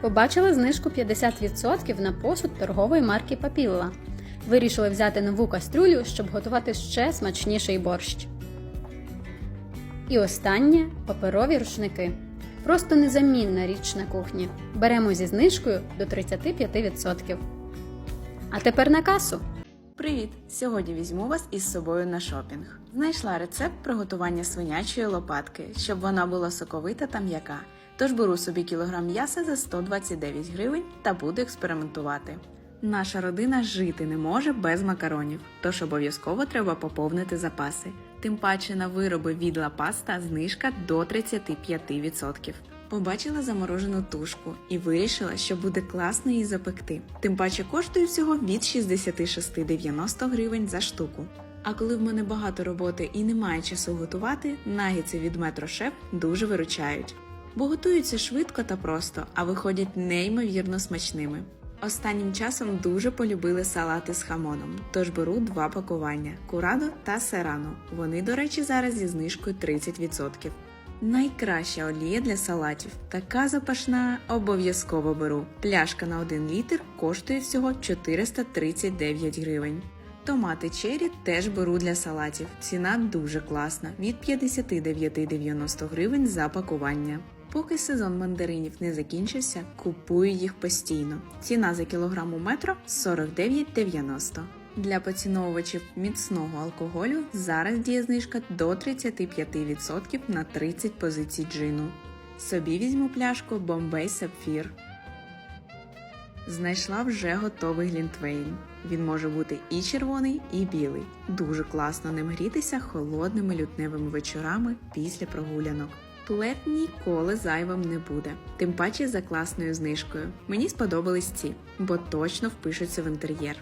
Побачили знижку 50% на посуд торгової марки Папілла. Вирішили взяти нову кастрюлю, щоб готувати ще смачніший борщ. І останнє паперові рушники. Просто незамінна річ на кухні. Беремо зі знижкою до 35%. А тепер на касу. Привіт! Сьогодні візьму вас із собою на шопінг. Знайшла рецепт приготування свинячої лопатки, щоб вона була соковита та м'яка. Тож беру собі кілограм м'яса за 129 гривень та буду експериментувати. Наша родина жити не може без макаронів, тож обов'язково треба поповнити запаси. Тим паче на вироби від Ла Паста знижка до 35%. Побачила заморожену тушку і вирішила, що буде класно її запекти. Тим паче коштує всього від 66,90 гривень за штуку. А коли в мене багато роботи і немає часу готувати, нагіци від Метро Шеф дуже виручають. Бо готуються швидко та просто, а виходять неймовірно смачними. Останнім часом дуже полюбили салати з хамоном, тож беру два пакування курадо та серано. Вони, до речі, зараз зі знижкою 30%. Найкраща олія для салатів. Така запашна обов'язково беру. Пляшка на 1 літр коштує всього 439 гривень. Томати чері теж беру для салатів. Ціна дуже класна від 59,90 гривень за пакування. Поки сезон мандаринів не закінчився, купую їх постійно. Ціна за кілограм у метро 49,90. Для поціновувачів міцного алкоголю зараз діє знижка до 35% на 30 позицій джину. Собі візьму пляшку Bombay Sapphire. Знайшла вже готовий глінтвейн. Він може бути і червоний, і білий. Дуже класно ним грітися холодними лютневими вечорами після прогулянок. Плед ніколи зайвим не буде, тим паче за класною знижкою. Мені сподобались ці, бо точно впишуться в інтер'єр.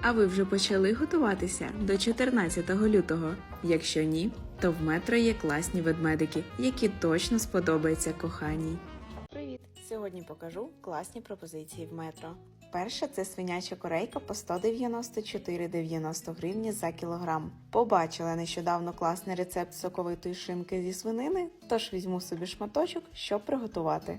А ви вже почали готуватися до 14 лютого? Якщо ні, то в метро є класні ведмедики, які точно сподобаються коханій. Привіт! Сьогодні покажу класні пропозиції в метро. Перша це свиняча корейка по 194,90 гривні за кілограм. Побачила нещодавно класний рецепт соковитої шинки зі свинини, тож візьму собі шматочок, щоб приготувати.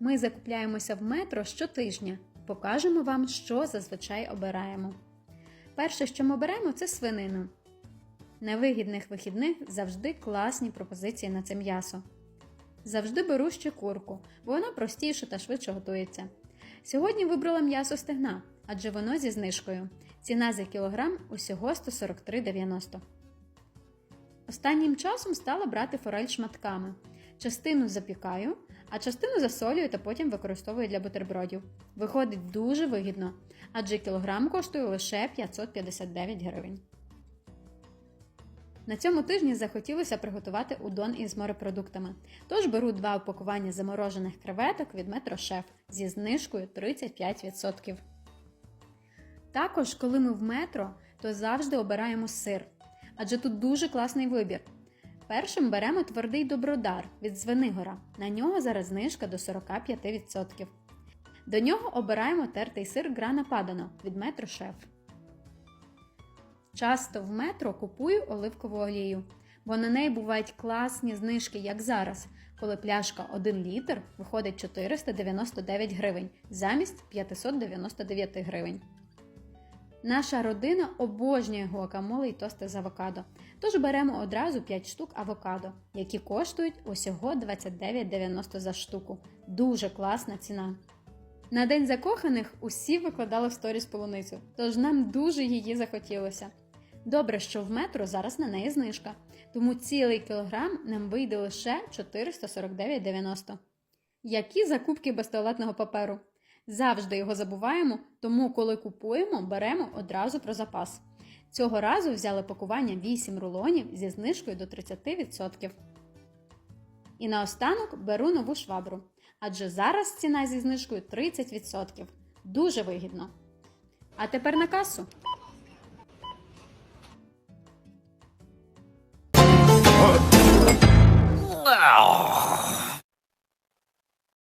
Ми закупляємося в метро щотижня. Покажемо вам, що зазвичай обираємо. Перше, що ми беремо, це свинину. На вигідних вихідних завжди класні пропозиції на це м'ясо. Завжди беру ще курку, бо воно простіше та швидше готується. Сьогодні вибрала м'ясо стегна, адже воно зі знижкою. Ціна за кілограм усього 143,90. Останнім часом стала брати форель шматками. Частину запікаю, а частину засолюю та потім використовую для бутербродів. Виходить дуже вигідно, адже кілограм коштує лише 559 гривень. На цьому тижні захотілося приготувати удон із морепродуктами. Тож беру два упакування заморожених креветок від Метро Шеф зі знижкою 35%. Також, коли ми в метро, то завжди обираємо сир, адже тут дуже класний вибір. Першим беремо твердий добродар від Звенигора. На нього зараз знижка до 45%. До нього обираємо тертий сир Грана Падано від Метро Шеф. Часто в метро купую оливкову олію, бо на неї бувають класні знижки, як зараз, коли пляшка 1 літр виходить 499 гривень замість 599 гривень. Наша родина обожнює гуакамоле і тости з авокадо, тож беремо одразу 5 штук авокадо, які коштують усього 29,90 за штуку. Дуже класна ціна. На день закоханих усі викладали в сторіс полуницю, тож нам дуже її захотілося. Добре, що в метро зараз на неї знижка, тому цілий кілограм нам вийде лише 449,90. Які закупки без туалетного паперу? Завжди його забуваємо, тому коли купуємо, беремо одразу про запас. Цього разу взяли пакування 8 рулонів зі знижкою до 30%. І наостанок беру нову швабру. Адже зараз ціна зі знижкою 30%. Дуже вигідно. А тепер на касу. Wow.